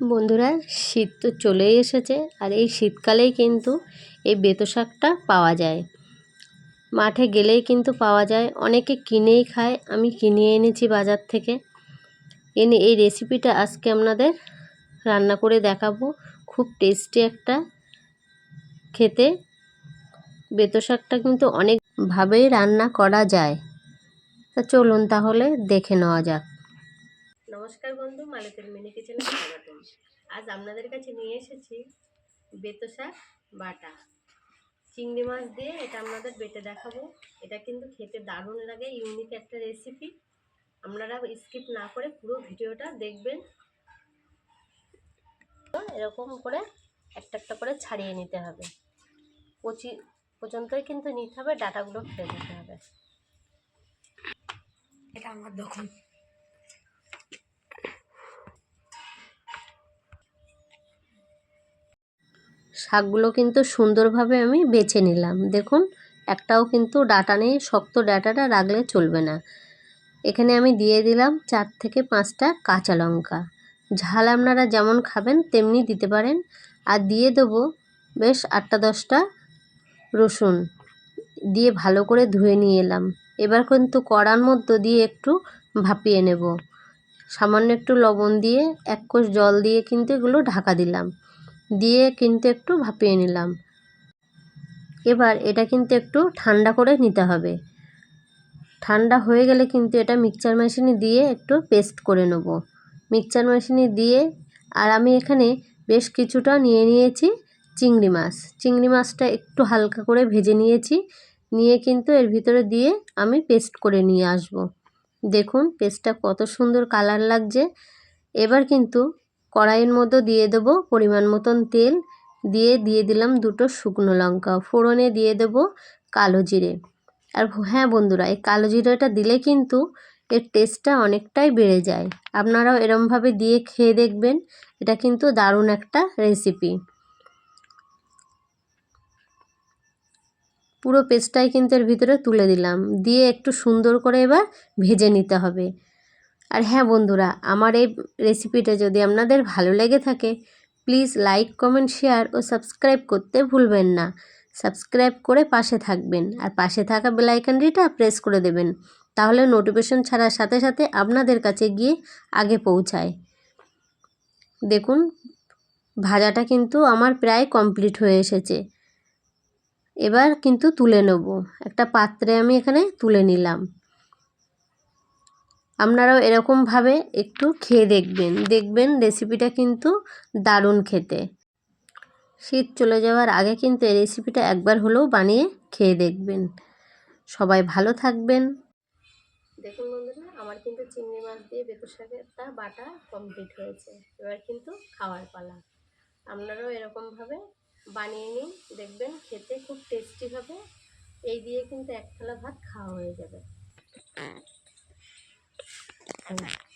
বন্ধুরা, শীত তো চলেই এসেছে আর এই শীতকালেই কিন্তু এই বেতো শাকটা পাওয়া যায়। মাঠে গেলেই কিন্তু পাওয়া যায়। অনেকে কিনেই খায়, আমি কিনে এনেছি বাজার থেকে। এনে এই রেসিপিটা আজকে আপনাদের রান্না করে দেখাবো। খুব টেস্টি একটা খেতে। বেতো শাকটা কিন্তু অনেকভাবেই রান্না করা যায়। তা চলুন তাহলে দেখে নেওয়া যাক। নমস্কার বন্ধু মালিতের মিনি কিচেনে স্বাগতম। আজ আপনাদের কাছে নিয়ে এসেছি বেতো শাক বাটা। চিংড়ি মাছ দিয়ে এটা আপনাদের বেটে দেখাবো। এটা কিন্তু খেতে দারুণ লাগে ইউনিক একটা রেসিপি আপনারা স্কিপ না করে পুরো ভিডিওটা দেখবেন। এরকম করে একটা একটা করে ছাড়িয়ে নিতে হবে। পচি পর্যন্তই কিন্তু নিতে হবে, ডাটাগুলো ফেলে দিতে হবে। এটা আমার দোকান। শাকগুলো কিন্তু সুন্দরভাবে আমি বেছে নিলাম। দেখুন, একটাও কিন্তু ডাটা নেই, শক্ত ডাটাটা রাখলে চলবে না। এখানে আমি দিয়ে দিলাম চার থেকে পাঁচটা কাঁচা লঙ্কা। ঝাল আপনারা যেমন খাবেন, তেমনি দিতে পারেন। আর দিয়ে দেবো বেশ আটটা দশটা রসুন। দিয়ে ভালো করে ধুয়ে নিয়ে এলাম। এবার কিন্তু কড়ার মধ্যে দিয়ে একটু ভাপিয়ে নেব। সামান্য একটু লবণ দিয়ে এক কোষ জল দিয়ে কিন্তু এগুলো ঢাকা দিলাম। দিয়ে কিন্তু একটু ভাপিয়ে নিলাম। এবার এটা কিন্তু একটু ঠান্ডা করে নিতে হবে। ঠান্ডা হয়ে গেলে কিন্তু এটা মিক্সচার মেশিনে দিয়ে একটু পেস্ট করে নেব। মিক্সচার মেশিনে দিয়ে আর আমি এখানে বেশ কিছুটা নিয়ে নিয়েছি চিংড়ি মাছ। চিংড়ি মাছটা একটু হালকা করে ভেজে নিয়েছি। নিয়ে কিন্তু এর ভিতরে দিয়ে আমি পেস্ট করে নিয়ে আসব। দেখুন, পেস্টটা কত সুন্দর কালার লাগছে। এবার কিন্তু কড়াইয়ের মধ্যে দিয়ে দেব পরিমাণ মতন তেল। দিয়ে দিয়ে দিলাম দুটো শুকনো লঙ্কা। ফোড়নে দিয়ে দেব কালো জিরে। আর হ্যাঁ বন্ধুরা, এই কালো জিরেটা দিলে কিন্তু এর টেস্টটা অনেকটাই বেড়ে যায়। আপনারাও এরমভাবে দিয়ে খেয়ে দেখবেন। এটা কিন্তু দারুণ একটা রেসিপি পুরো পেস্টটাই কিন্তু এর ভিতরে তুলে দিলাম। দিয়ে একটু সুন্দর করে এবার ভেজে নিতে হবে। আর হ্যাঁ বন্ধুরা, আমার এই রেসিপিটা যদি আপনাদের ভালো লেগে থাকে প্লিজ লাইক কমেন্ট শেয়ার ও সাবস্ক্রাইব করতে ভুলবেন না। সাবস্ক্রাইব করে পাশে থাকবেন আর পাশে থাকা বেলাইকানটিটা প্রেস করে দেবেন, তাহলে নোটিফিকেশন ছাড়ার সাথে সাথে আপনাদের কাছে গিয়ে আগে পৌঁছায়। দেখুন, ভাজাটা কিন্তু আমার প্রায় কমপ্লিট হয়ে এসেছে। এবার কিন্তু তুলে নেব। একটা পাত্রে আমি এখানে তুলে নিলাম। আপনারাও এরকমভাবে একটু খেয়ে দেখবেন। দেখবেন রেসিপিটা কিন্তু দারুণ খেতে। শীত চলে যাওয়ার আগে কিন্তু এই রেসিপিটা একবার হলেও বানিয়ে খেয়ে দেখবেন। সবাই ভালো থাকবেন। দেখুন বন্ধুরা, আমার কিন্তু চিংড়ি মাছ দিয়ে বেকুর শাকেরটা বাটা কমপ্লিট হয়েছে। এবার কিন্তু খাওয়ার পালা। আপনারাও এরকমভাবে বানিয়ে নিন, দেখবেন খেতে খুব টেস্টি হবে। এই দিয়ে কিন্তু এক থালা ভাত খাওয়া হয়ে যাবে। 嗯